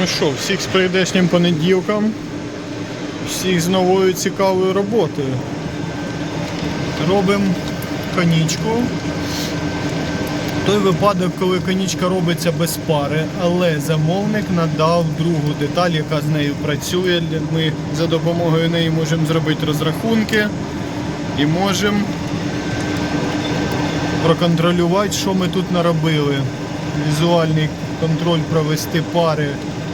Ну що, всіх з прийдешнім понеділком, всіх з новою цікавою роботою. Робимо конічку. Той випадок, коли конічка робиться без пари, але замовник надав другу деталь, яка з нею працює. Ми за допомогою неї можемо зробити розрахунки і можемо проконтролювати, що ми тут наробили. Візуальний контроль провести пари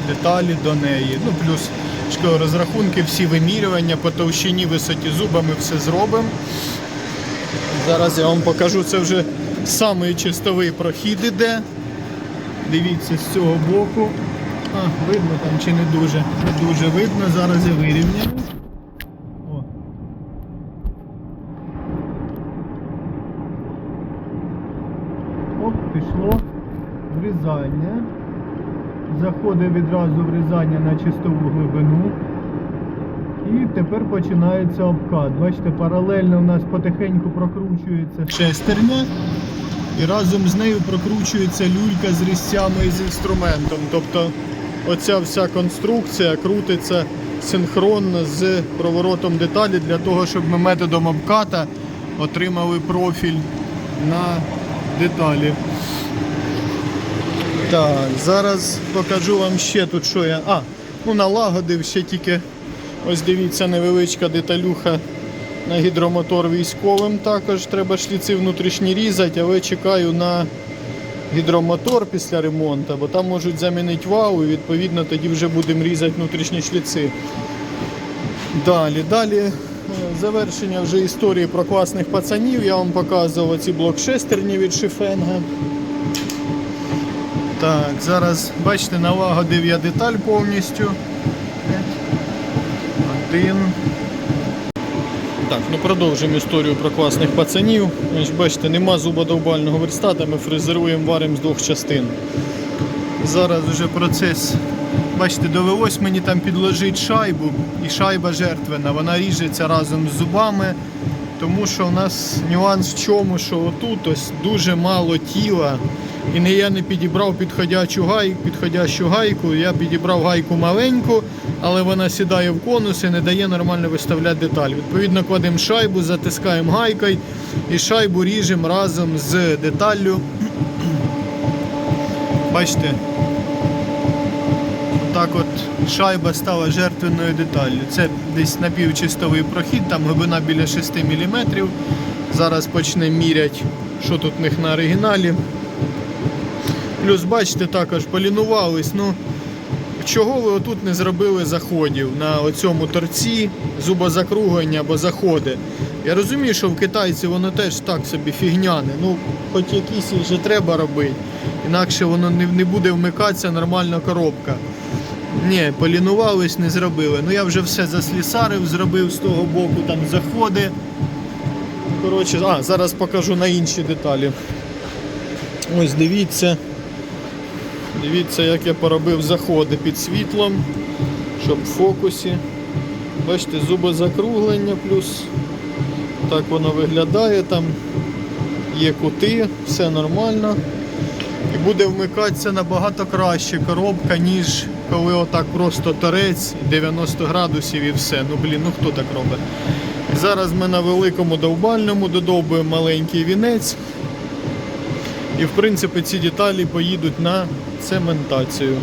деталі до неї. Ну, плюс розрахунки, всі вимірювання по товщині, висоті зуба ми все зробимо. Зараз я вам покажу, це вже самий чистовий прохід іде. Дивіться з цього боку. А, видно там чи не дуже? Не дуже видно, зараз я вирівняю. Оп, пішло врізання. Заходить відразу врізання на чистову глибину. І тепер починається обкат. Бачите, паралельно у нас потихеньку прокручується шестерня. І разом з нею прокручується люлька з різцями і з інструментом. Тобто оця вся конструкція крутиться синхронно з проворотом деталі для того, щоб ми методом обката отримали профіль на деталі. Так, зараз покажу вам ще тут, що я. А, ну налагодив ще тільки. Ось дивіться, невеличка деталюха на гідромотор військовим. Також треба шліци внутрішні різати, але чекаю на гідромотор після ремонту, бо там можуть замінити вау і відповідно тоді вже будемо різати внутрішні шліци. Далі, далі е, завершення вже історії про класних пацанів. Я вам показував ці блок-шестерні від Шифенга. Так, зараз бачите, налагодив я деталь повністю. Один. Так, ну продовжуємо історію про класних пацанів. Бачите, нема зубодовбального верстата, ми фрезеруємо варимо з двох частин. Зараз вже процес. Бачите, довелось мені там підложити шайбу, і шайба жертвена, вона ріжеться разом з зубами, тому що у нас нюанс в чому, що отут ось дуже мало тіла. І не я не підібрав підходячу гайку, підходящу гайку, я підібрав гайку маленьку, але вона сідає в конус і не дає нормально виставляти деталь. Відповідно, кладемо шайбу, затискаємо гайкою і шайбу ріжемо разом з деталлю. Бачите, так от шайба стала жертвенною деталлю. Це десь напівчистовий прохід, там глибина біля 6 мм. Зараз почнемо міряти, що тут в них на оригіналі. Плюс, бачите, також полінувались. Ну, чого ви отут не зробили заходів на оцьому торці, зубозакруглення або заходи? Я розумію, що в китайці воно теж так собі фігняне. Ну, хоч якісь їх же треба робити. Інакше воно не, не буде вмикатися нормальна коробка. Ні, полінувались, не зробили. Ну я вже все заслісарив, зробив з того боку там заходи. Коротше, а, зараз покажу на інші деталі. Ось дивіться. Дивіться, як я поробив заходи під світлом, щоб в фокусі. Бачите, зубозакруглення плюс так воно виглядає, там є кути, все нормально. І буде вмикатися набагато краще коробка, ніж коли отак просто торець 90 градусів і все. Ну блін, ну хто так робить? Зараз ми на великому довбальному додовбуємо маленький вінець. І в принципі ці деталі поїдуть на цементацію.